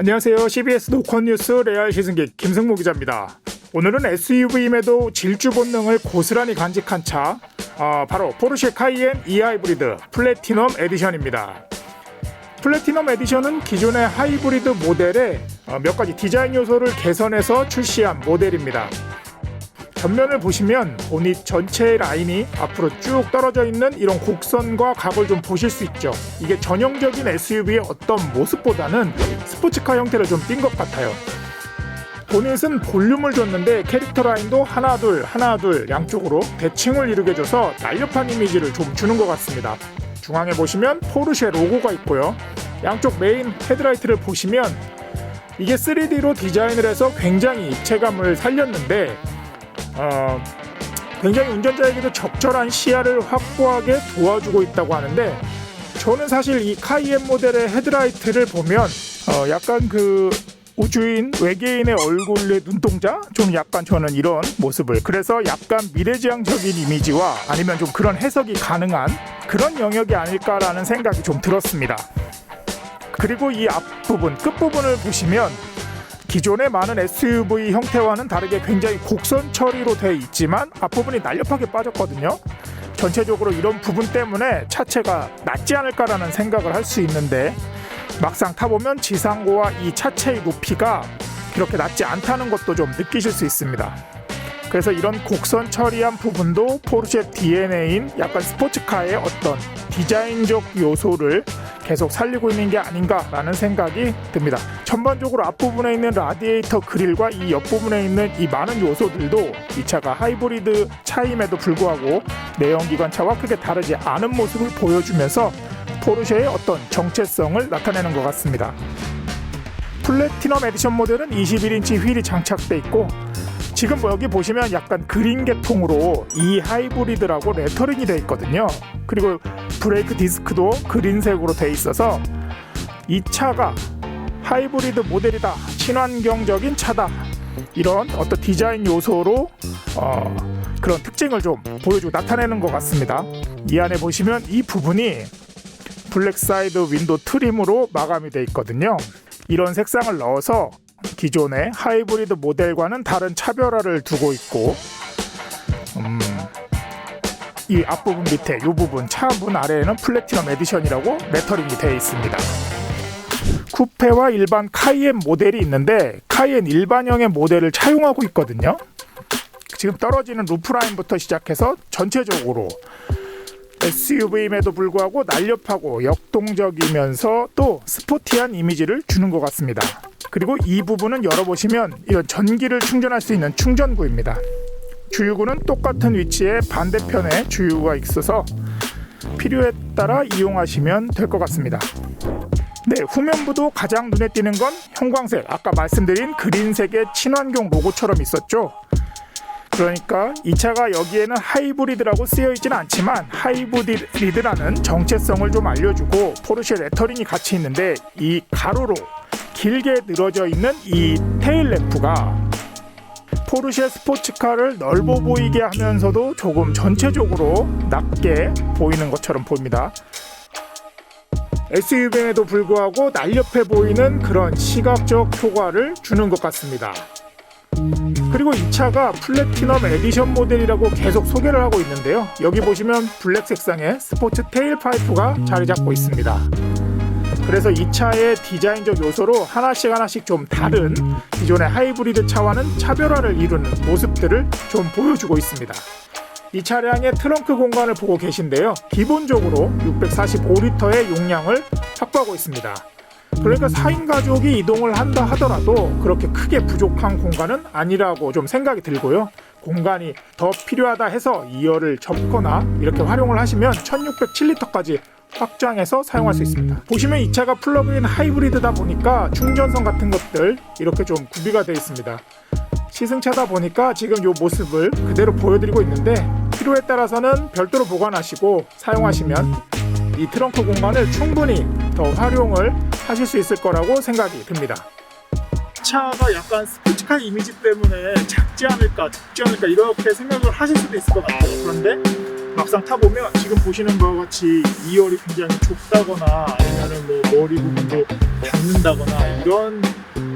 안녕하세요. CBS 노컷 뉴스 레알 시승기 김승모 기자입니다. 오늘은 SUV임에도 질주 본능을 고스란히 간직한 차, 어, 바로 포르쉐 카이엔 E 하이브리드 플래티넘 에디션입니다. 플래티넘 에디션은 기존의 하이브리드 모델에 어, 몇 가지 디자인 요소를 개선해서 출시한 모델입니다. 전면을 보시면 보닛 전체의 라인이 앞으로 쭉 떨어져 있는 이런 곡선과 각을 좀 보실 수 있죠. 이게 전형적인 SUV의 어떤 모습보다는 스포츠카 형태를 좀 띈 것 같아요. 보닛은 볼륨을 줬는데 캐릭터 라인도 하나 둘 하나 둘 양쪽으로 대칭을 이루게 줘서 날렵한 이미지를 좀 주는 것 같습니다. 중앙에 보시면 포르쉐 로고가 있고요. 양쪽 메인 헤드라이트를 보시면 이게 3D로 디자인을 해서 굉장히 입체감을 살렸는데 어, 굉장히 운전자에게도 적절한 시야를 확보하게 도와주고 있다고 하는데 저는 사실 이 카이엔 모델의 헤드라이트를 보면 어, 약간 그 우주인 외계인의 얼굴의 눈동자 좀 약간 저는 이런 모습을 그래서 약간 미래지향적인 이미지와 아니면 좀 그런 해석이 가능한 그런 영역이 아닐까라는 생각이 좀 들었습니다. 그리고 이 앞부분 끝부분을 보시면 기존의 많은 SUV 형태와는 다르게 굉장히 곡선 처리로 되어 있지만 앞부분이 날렵하게 빠졌거든요. 전체적으로 이런 부분 때문에 차체가 낮지 않을까라는 생각을 할 수 있는데 막상 타보면 지상고와 이 차체의 높이가 그렇게 낮지 않다는 것도 좀 느끼실 수 있습니다. 그래서 이런 곡선 처리한 부분도 포르쉐 DNA인 약간 스포츠카의 어떤 디자인적 요소를 계속 살리고 있는 게 아닌가라는 생각이 듭니다. 전반적으로 앞부분에 있는 라디에이터 그릴과 이 옆부분에 있는 이 많은 요소들도 이 차가 하이브리드 차임에도 불구하고 내연기관 차와 크게 다르지 않은 모습을 보여주면서 포르쉐의 어떤 정체성을 나타내는 것 같습니다. 플래티넘 에디션 모델은 21인치 휠이 장착돼 있고 지금 뭐 여기 보시면 약간 그린 계통으로 이 하이브리드라고 레터링이 돼 있거든요. 그리고 브레이크 디스크도 그린색으로 돼 있어서 이 차가 하이브리드 모델이다. 친환경적인 차다. 이런 어떤 디자인 요소로 어, 그런 특징을 좀 보여주고 나타내는 것 같습니다. 이 안에 보시면 이 부분이 블랙 사이드 윈도 트림으로 마감이 돼 있거든요. 이런 색상을 넣어서 기존의 하이브리드 모델과는 다른 차별화를 두고 있고 음, 이 앞부분 밑에 이 부분 차 문 아래에는 플래티넘 에디션이라고 레터링이 되어 있습니다. 쿠페와 일반 카이엔 모델이 있는데 카이엔 일반형의 모델을 차용하고 있거든요. 지금 떨어지는 루프라인부터 시작해서 전체적으로 SUV임에도 불구하고 날렵하고 역동적이면서 또 스포티한 이미지를 주는 것 같습니다. 그리고 이 부분은 열어보시면 이런 전기를 충전할 수 있는 충전구입니다. 주유구는 똑같은 위치에 반대편에 주유구가 있어서 필요에 따라 이용하시면 될 것 같습니다. 네, 후면부도 가장 눈에 띄는 건 형광색. 아까 말씀드린 그린색의 친환경 로고처럼 있었죠. 그러니까 이 차가 여기에는 하이브리드라고 쓰여 있지는 않지만 하이브리드라는 정체성을 좀 알려주고 포르쉐 레터링이 같이 있는데 이 가로로 길게 늘어져 있는 이 테일 램프가 포르쉐 스포츠카를 넓어 보이게 하면서도 조금 전체적으로 낮게 보이는 것처럼 보입니다. SUV에도 불구하고 날렵해 보이는 그런 시각적 효과를 주는 것 같습니다. 그리고 이 차가 플래티넘 에디션 모델이라고 계속 소개를 하고 있는데요. 여기 보시면 블랙 색상의 스포츠 테일 파이프가 자리 잡고 있습니다. 그래서 이 차의 디자인적 요소로 하나씩 하나씩 좀 다른 기존의 하이브리드 차와는 차별화를 이루는 모습들을 좀 보여주고 있습니다. 이 차량의 트렁크 공간을 보고 계신데요. 기본적으로 645리터의 용량을 확보하고 있습니다. 그러니까 4인 가족이 이동을 한다 하더라도 그렇게 크게 부족한 공간은 아니라고 좀 생각이 들고요. 공간이 더 필요하다 해서 2열을 접거나 이렇게 활용을 하시면 1607리터까지 확장해서 사용할 수 있습니다. 보시면 이 차가 플러그인 하이브리드다 보니까 충전선 같은 것들 이렇게 좀 구비가 되어 있습니다. 시승차다 보니까 지금 이 모습을 그대로 보여드리고 있는데 필요에 따라서는 별도로 보관하시고 사용하시면 이 트렁크 공간을 충분히 더 활용을 하실 수 있을 거라고 생각이 듭니다. 차가 약간 스포츠카 이미지 때문에 작지 않을까, 작지 않을까 이렇게 생각을 하실 수도 있을 것 같아요. 그런데 막상 타보면 지금 보시는 것과 같이 2열이 굉장히 좁다거나 아니면은 뭐 머리 부분도 닿는다거나 이런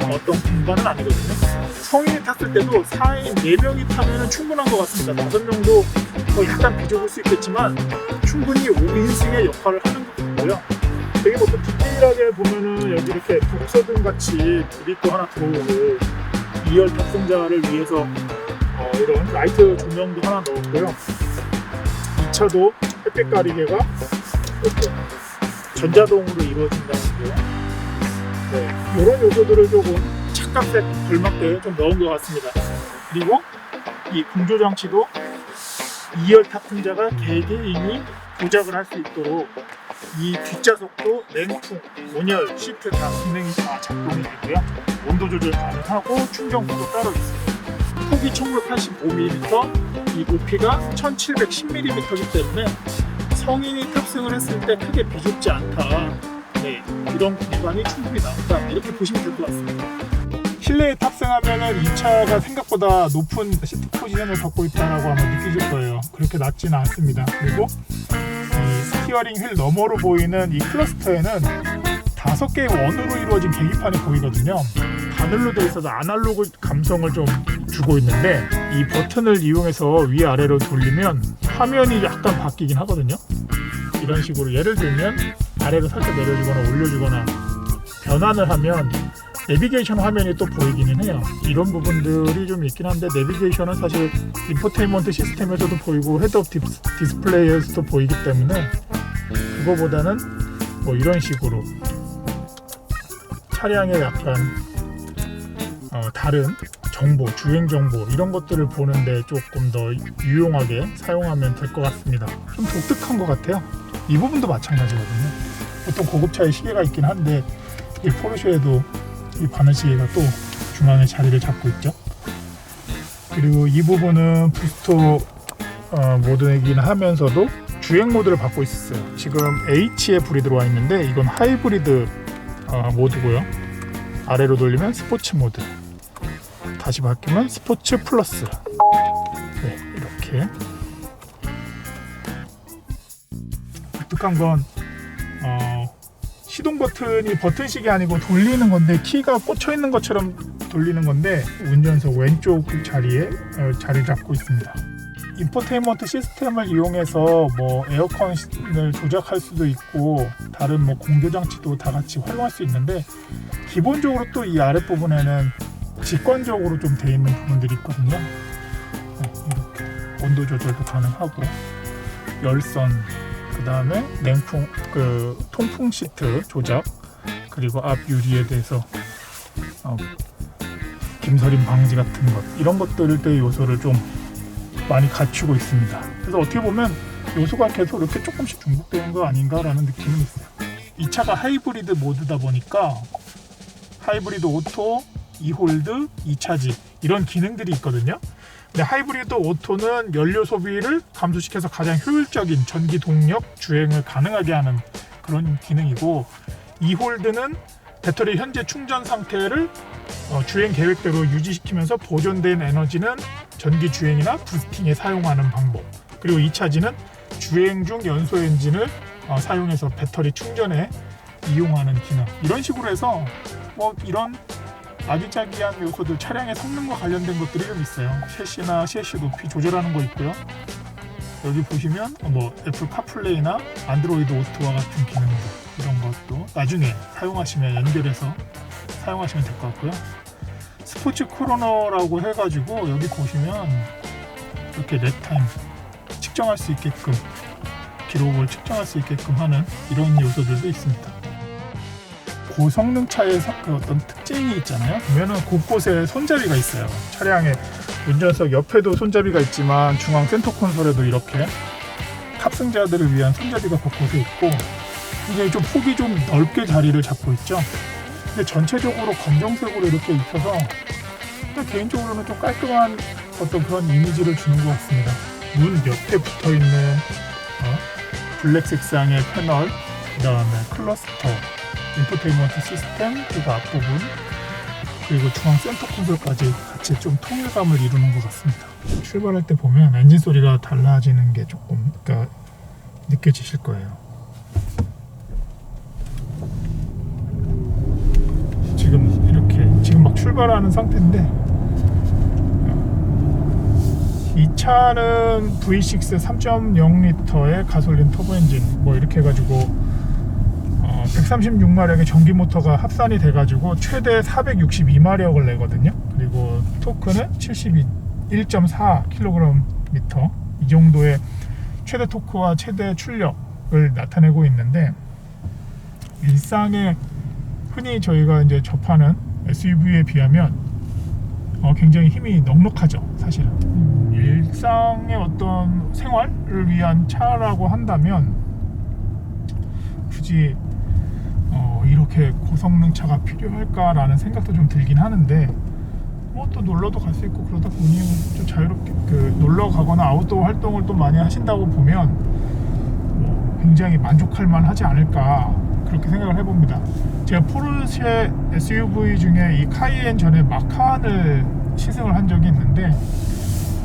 어떤 공간은 아니거든요. 성인이 탔을 때도 4인 4명이 타면 충분한 것 같습니다. 5명도 뭐 약간 비좁을 수 있겠지만 충분히 5인승의 역할을 하는 것 같고요. 되게 뭐또 디테일하게 보면은 여기 이렇게 독서등 같이 브릿도 하나 들어오고 2열 탑승자를 위해서 어, 이런 라이트 조명도 하나 넣었고요. 이 차도 햇빛 가리개가 이렇게 전자동으로 이루어진다는 게 네, 이런 요소들을 조금 착각에 걸맞게 좀 넣은 것 같습니다. 그리고 이 공조 장치도 2열 탑승자가 개개인이 조작을 할 수 있도록 이 뒷좌석도 냉풍, 온열, 시트 다 기능이 다 작동이 되고요. 온도 조절 가능하고 충전구도 따로 있습니다. 폭이 1685mm, 이 높이가 1710mm이기 때문에 성인이 탑승을 했을 때 크게 비좁지 않다. 네, 이런 공간이 충분히 나온다. 이렇게 보시면 될 것 같습니다. 실내에 탑승하면은 이 차가 생각보다 높은 시트 포지션을 갖고 있다라고 아마 느끼실 거예요. 그렇게 낮지는 않습니다. 그리고 이 스티어링 휠 너머로 보이는 이 클러스터에는 다섯 개의 원으로 이루어진 계기판이 보이거든요. 바늘로 되어 있어서 아날로그 감성을 좀 주고 있는데 이 버튼을 이용해서 위아래로 돌리면 화면이 약간 바뀌긴 하거든요. 이런 식으로 예를 들면 아래로 살짝 내려주거나 올려주거나 변환을 하면 내비게이션 화면이 또 보이기는 해요. 이런 부분들이 좀 있긴 한데 내비게이션은 사실 인포테인먼트 시스템에서도 보이고 헤드업 디스- 디스플레이에서도 보이기 때문에 그거보다는 뭐 이런 식으로 차량의 약간 어, 다른 정보, 주행 정보 이런 것들을 보는데 조금 더 유용하게 사용하면 될 것 같습니다. 좀 독특한 것 같아요. 이 부분도 마찬가지거든요. 보통 고급차에 시계가 있긴 한데 이 포르쉐에도 이 바늘 시계가 또 중앙에 자리를 잡고 있죠. 그리고 이 부분은 부스터 어, 모드이긴 하면서도 주행 모드를 받고 있었어요. 지금 H에 불이 들어와 있는데 이건 하이브리드 어, 모드고요. 아래로 돌리면 스포츠 모드. 다시 바뀌면 스포츠 플러스. 네, 이렇게. 독특한 건 어, 시동 버튼이 버튼식이 아니고 돌리는 건데 키가 꽂혀 있는 것처럼 돌리는 건데 운전석 왼쪽 자리에 어, 자리 잡고 있습니다. 인포테인먼트 시스템을 이용해서 뭐 에어컨을 조작할 수도 있고 다른 뭐 공조 장치도 다 같이 활용할 수 있는데 기본적으로 또 이 아랫 부분에는 직관적으로 좀 돼 있는 부분들이 있거든요. 네, 이렇게 온도 조절도 가능하고 열선 그 다음에 냉풍 그 통풍 시트 조작 그리고 앞 유리에 대해서 어, 김서림 방지 같은 것 이런 것들의 요소를 좀 많이 갖추고 있습니다. 그래서 어떻게 보면 요소가 계속 이렇게 조금씩 중복되는 거 아닌가라는 느낌은 있어요. 이 차가 하이브리드 모드다 보니까 하이브리드 오토, 이홀드, 이차지 이런 기능들이 있거든요. 근데 하이브리드 오토는 연료 소비를 감소시켜서 가장 효율적인 전기 동력 주행을 가능하게 하는 그런 기능이고 이홀드는 배터리 현재 충전 상태를 어, 주행 계획대로 유지시키면서 보존된 에너지는 전기 주행이나 부스팅에 사용하는 방법. 그리고 이 차지는 주행 중 연소 엔진을 어, 사용해서 배터리 충전에 이용하는 기능. 이런 식으로 해서 뭐 이런 아기자기한 요소들 차량의 성능과 관련된 것들이 좀 있어요. 셰시나 셰시 높이 조절하는 거 있고요. 여기 보시면 뭐 애플 카플레이나 안드로이드 오토와 같은 기능들 이런 것도 나중에 사용하시면 연결해서 사용하시면 될 것 같고요. 스포츠 크로너라고 해가지고 여기 보시면 이렇게 랩타임 측정할 수 있게끔 기록을 측정할 수 있게끔 하는 이런 요소들도 있습니다. 고성능 차의 사- 그 어떤 특징이 있잖아요. 보면은 곳곳에 손잡이가 있어요. 차량의 운전석 옆에도 손잡이가 있지만 중앙 센터 콘솔에도 이렇게 탑승자들을 위한 손잡이가 곳곳에 있고 이게 좀 폭이 좀 넓게 자리를 잡고 있죠. 근데 전체적으로 검정색으로 이렇게 입혀서 개인적으로는 좀 깔끔한 어떤 그런 이미지를 주는 것 같습니다. 문 옆에 붙어 있는 어, 블랙 색상의 패널, 그 다음에 클러스터, 인포테인먼트 시스템, 그리고 앞부분, 그리고 중앙 센터 콘솔까지 같이 좀 통일감을 이루는 것 같습니다. 출발할 때 보면 엔진 소리가 달라지는 게 조금 그러니까 느껴지실 거예요. 지금 이렇게 지금 막 출발하는 상태인데 어, 이 차는 V6 3.0L의 가솔린 터보 엔진 뭐 이렇게 해가지고 어, 136마력의 전기 모터가 합산이 돼가지고 최대 462마력을 내거든요. 그리고 토크는 71.4kgm 이 정도의 최대 토크와 최대 출력을 나타내고 있는데 일상에 흔히 저희가 이제 접하는 SUV에 비하면 어, 굉장히 힘이 넉넉하죠, 사실은. 음, 일상의 어떤 생활을 위한 차라고 한다면 굳이 어, 이렇게 고성능 차가 필요할까라는 생각도 좀 들긴 하는데 뭐 또 놀러도 갈 수 있고 그러다 보니 좀 자유롭게 그 놀러 가거나 아웃도어 활동을 또 많이 하신다고 보면 뭐 굉장히 만족할 만하지 않을까 그렇게 생각을 해봅니다. 제가 포르쉐 SUV 중에 이 카이엔 전에 마칸을 시승을 한 적이 있는데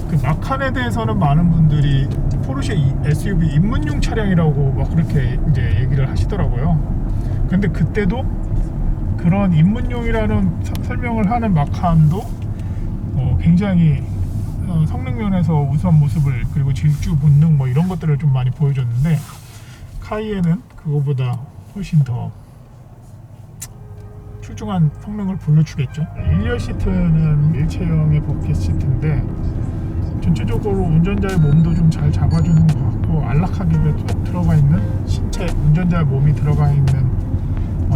그 마칸에 대해서는 많은 분들이 포르쉐 이 SUV 입문용 차량이라고 막 그렇게 이제 얘기를 하시더라고요. 근데 그때도 그런 입문용이라는 사- 설명을 하는 마칸도 어, 굉장히 어, 성능 면에서 우수한 모습을 그리고 질주 본능 뭐 이런 것들을 좀 많이 보여줬는데 카이에는 그거보다 훨씬 더 출중한 성능을 보여주겠죠. 1열 시트는 일체형의 버켓 시트인데 전체적으로 운전자의 몸도 좀 잘 잡아주는 것 같고 안락하게 쭉 들어가 있는 신체 운전자의 몸이 들어가 있는 어,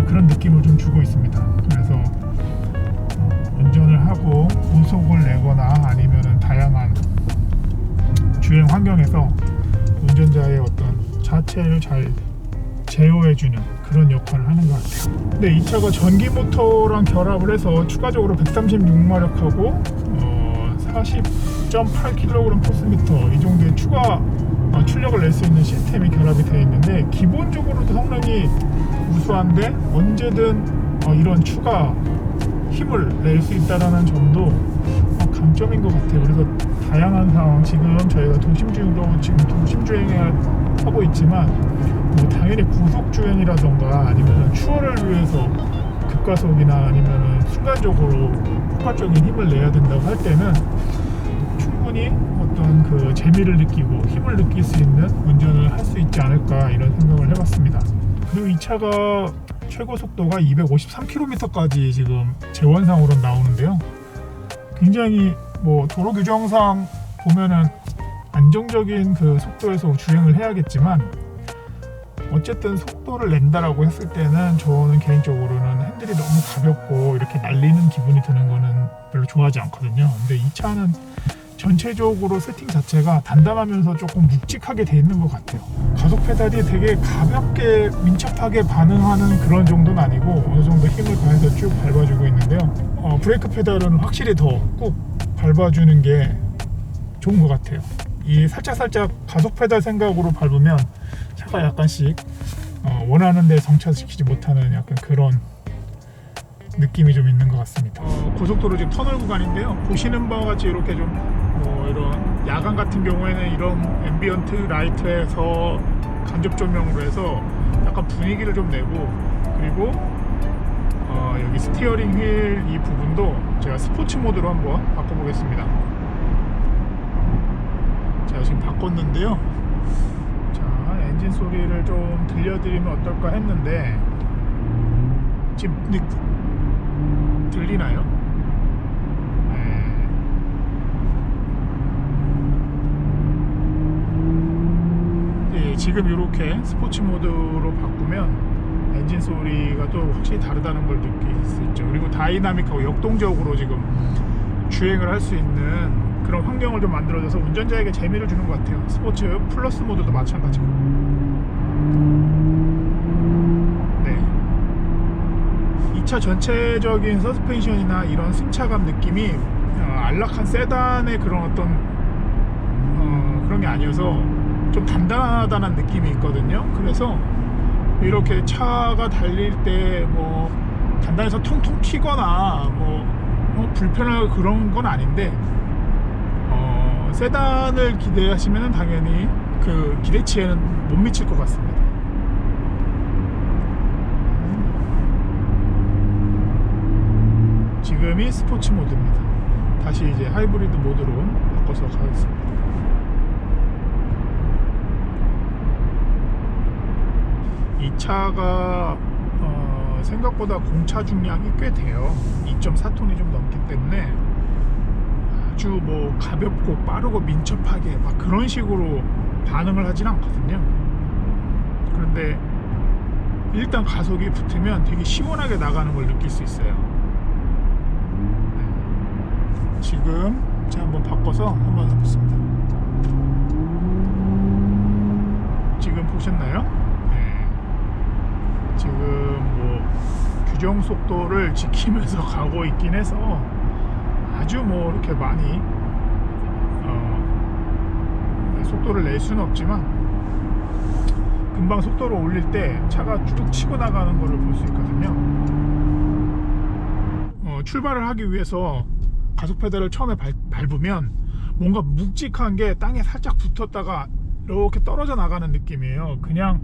그런 느낌을 좀 주고 있습니다. 그래서 어, 운전을 하고 고속을 내거나 아니면은 다양한 주행 환경에서 운전자의 어떤 자체를 잘 제어해주는 그런 역할을 하는 것 같아요. 근데 이 차가 전기 모터랑 결합을 해서 추가적으로 136마력하고 어, 40.8kg 포스미터 이 정도의 추가 어, 출력을 낼 수 있는 시스템이 결합이 되어 있는데 기본적으로도 성능이 우수한데 언제든 어, 이런 추가 힘을 낼 수 있다라는 점도 어, 강점인 것 같아요. 그래서 다양한 상황 지금 저희가 도심주행도 지금 도심 주행을 하고 있지만 뭐 당연히 고속 주행이라던가 아니면 추월을 위해서 급가속이나 아니면 순간적으로 폭발적인 힘을 내야 된다고 할 때는 충분히 어떤 그 재미를 느끼고 힘을 느낄 수 있는 운전을 할 수 있지 않을까 이런 생각을 해봤습니다. 그리고 이 차가 최고 속도가 253km까지 지금 제원상으로 나오는데요. 굉장히 뭐 도로 규정상 보면은 안정적인 그 속도에서 주행을 해야겠지만 어쨌든 속도를 낸다라고 했을 때는 저는 개인적으로는 핸들이 너무 가볍고 이렇게 날리는 기분이 드는 거는 별로 좋아하지 않거든요. 근데 이 차는 전체적으로 세팅 자체가 단단하면서 조금 묵직하게 돼 있는 것 같아요. 가속 페달이 되게 가볍게 민첩하게 반응하는 그런 정도는 아니고 어느 정도 힘을 가해서 쭉 밟아주고 있는데요. 어, 브레이크 페달은 확실히 더 꾹 밟아주는 게 좋은 것 같아요. 이 살짝 살짝 가속 페달 생각으로 밟으면 차가 약간씩 어, 원하는 데 정차시키지 못하는 약간 그런 느낌이 좀 있는 것 같습니다. 어, 고속도로 지금 터널 구간인데요. 보시는 바와 같이 이렇게 좀뭐 이런 야간 같은 경우에는 이런 앰비언트 라이트에서 간접 조명으로 해서 약간 분위기를 좀 내고 그리고 어, 여기 스티어링 휠 이 부분도 제가 스포츠 모드로 한번 바꿔보겠습니다. 제가 지금 바꿨는데요. 자, 엔진 소리를 좀 들려드리면 어떨까 했는데 지금 느- 들리나요? 네. 예, 지금 이렇게 스포츠 모드로 바꾸면 엔진 소리가 또 확실히 다르다는 걸 느낄 수 있죠. 그리고 다이나믹하고 역동적으로 지금 주행을 할 수 있는 그런 환경을 좀 만들어줘서 운전자에게 재미를 주는 것 같아요. 스포츠 플러스 모드도 마찬가지고. 네. 이차 전체적인 서스펜션이나 이런 승차감 느낌이 어, 안락한 세단의 그런 어떤 어, 그런 게 아니어서 좀 단단하다는 느낌이 있거든요. 그래서 이렇게 차가 달릴 때 뭐 단단해서 통통 튀거나 뭐, 뭐 불편하고 그런 건 아닌데 어, 세단을 기대하시면 당연히 그 기대치에는 못 미칠 것 같습니다. 지금이 스포츠 모드입니다. 다시 이제 하이브리드 모드로 바꿔서 가겠습니다. 이 차가 어, 생각보다 공차 중량이 꽤 돼요. 2.4톤이 좀 넘기 때문에 아주 뭐 가볍고 빠르고 민첩하게 막 그런 식으로 반응을 하진 않거든요. 그런데 일단 가속이 붙으면 되게 시원하게 나가는 걸 느낄 수 있어요. 네. 지금 제가 한번 바꿔서 한번 해보겠습니다. 지금 보셨나요? 네. 지금 뭐 규정 속도를 지키면서 가고 있긴 해서 아주 뭐 이렇게 많이 어, 속도를 낼 수는 없지만 금방 속도를 올릴 때 차가 쭉 치고 나가는 것을 볼 수 있거든요. 어, 출발을 하기 위해서 가속 페달을 처음에 밟, 밟으면 뭔가 묵직한 게 땅에 살짝 붙었다가 이렇게 떨어져 나가는 느낌이에요. 그냥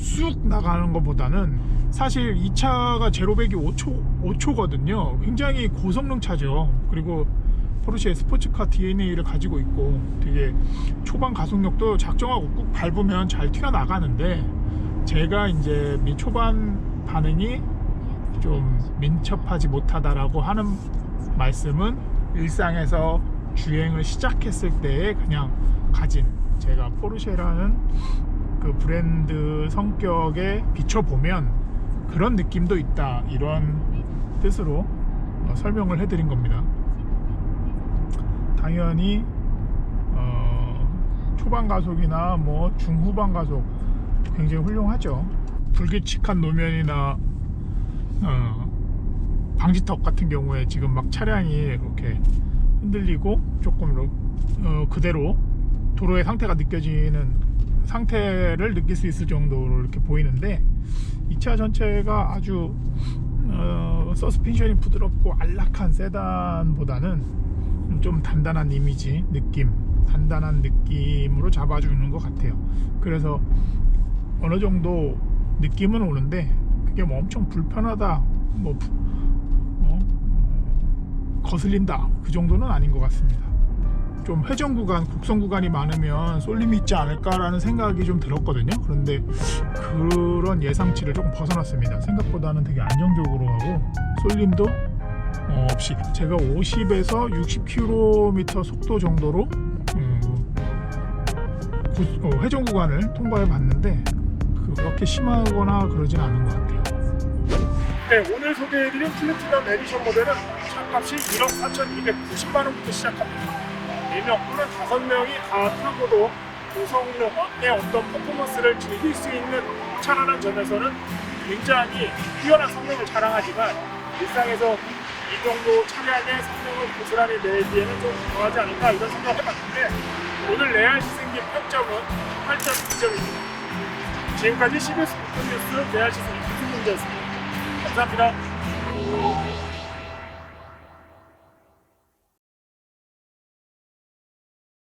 쑥 나가는 것보다는 사실 이 차가 제로백이 5초 5초거든요. 굉장히 고성능 차죠. 그리고 포르쉐 스포츠카 DNA를 가지고 있고 되게 초반 가속력도 작정하고 꾹 밟으면 잘 튀어나가는데 제가 이제 미 초반 반응이 좀 민첩하지 못하다라고 하는 말씀은 일상에서 주행을 시작했을 때에 그냥 가진 제가 포르쉐라는 그 브랜드 성격에 비춰보면 그런 느낌도 있다 이런 뜻으로 어, 설명을 해드린 겁니다. 당연히 어, 초반 가속이나 뭐 중후반 가속 굉장히 훌륭하죠. 불규칙한 노면이나 어, 방지턱 같은 경우에 지금 막 차량이 이렇게 흔들리고 조금 어, 그대로 도로의 상태가 느껴지는 상태를 느낄 수 있을 정도로 이렇게 보이는데 이 차 전체가 아주 어, 서스펜션이 부드럽고 안락한 세단보다는 좀 단단한 이미지 느낌 단단한 느낌으로 잡아주는 것 같아요 그래서 어느 정도 느낌은 오는데 그게 뭐 엄청 불편하다 뭐 부- 어? 거슬린다 그 정도는 아닌 것 같습니다 좀 회전 구간, 곡선 구간이 많으면 쏠림이 있지 않을까라는 생각이 좀 들었거든요. 그런데 그런 예상치를 조금 벗어났습니다. 생각보다는 되게 안정적으로 가고 쏠림도 어, 없이 제가 50에서 60km 속도 정도로 음, 구- 어, 회전 구간을 통과해 봤는데 그렇게 심하거나 그러진 않은 것 같아요. 네, 오늘 소개해드린 플래티넘 에디션 모델은 차값이 1억 4,290만 원부터 시작합니다. 4명 또는 5명이 다 타고도 고성능의 어떤 퍼포먼스를 즐길 수 있는 차라는 점에서는 굉장히 뛰어난 성능을 자랑하지만 일상에서 이 정도 차량의 성능을 고스란히 내기에는 좀 부족하지 않을까 이런 생각을 해봤는데 오늘 레알 시승기 평점은 8.2점입니다. 지금까지 CBS 뉴스 레알 시승기 김승문이었습니다. 감사합니다.